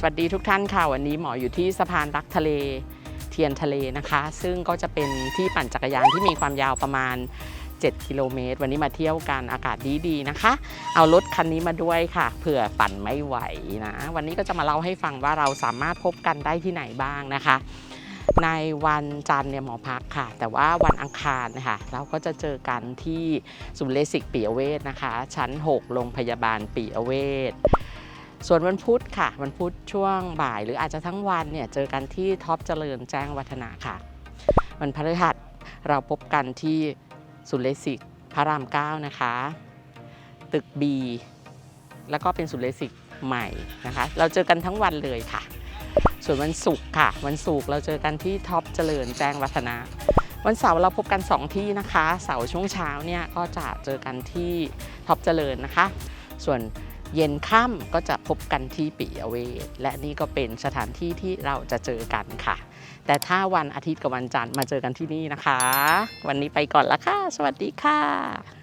สวัสดีทุกท่านค่ะ วันนี้หมออยู่ที่สะพานรักทะเลเทียนทะเลนะคะ ซึ่งก็จะเป็นที่ปั่นจักรยานที่มีความยาวประมาณ 7 กิโลเมตร วันนี้มาเที่ยวกันอากาศดีๆนะคะ เอารถคันนี้มาด้วยค่ะเผื่อปั่นไม่ไหวนะ วันนี้ก็จะมาเล่าให้ฟังว่าเราสามารถพบกันได้ที่ไหนบ้างนะคะ ในวันจันทร์เนี่ยหมอพักค่ะ แต่ว่าวันอังคารนะคะเราก็จะเจอกันที่ศูนย์เลสิกปิยเวชนะคะ ชั้น 6 โรงพยาบาลปิยเวช ส่วนวันพุธค่ะ วันพุธช่วงบ่ายหรืออาจจะทั้งวันเนี่ยเจอกันที่ท็อปเจริญแจ้งวัฒนะค่ะ วันพฤหัสเราพบกันที่ศูนย์เลสิกพระรามเก้านะคะ ตึก B แล้วก็เป็นศูนย์เลสิกใหม่นะคะ เราเจอกันทั้งวันเลยค่ะ ส่วนวันศุกร์ค่ะ วันศุกร์เราเจอกันที่ท็อปเจริญแจ้งวัฒนะ วันเสาร์เราพบกัน 2 ที่นะคะ เสาร์ช่วงเช้าเนี่ยก็จะเจอกันที่ท็อปเจริญนะคะ ส่วน เย็นค่ำก็จะพบกันที่ปิยเวทและนี่ก็เป็นสถานที่ที่เราจะเจอกันค่ะ แต่ถ้าวันอาทิตย์กับวันจันทร์มาเจอกันที่นี่นะคะ วันนี้ไปก่อนละค่ะ สวัสดีค่ะ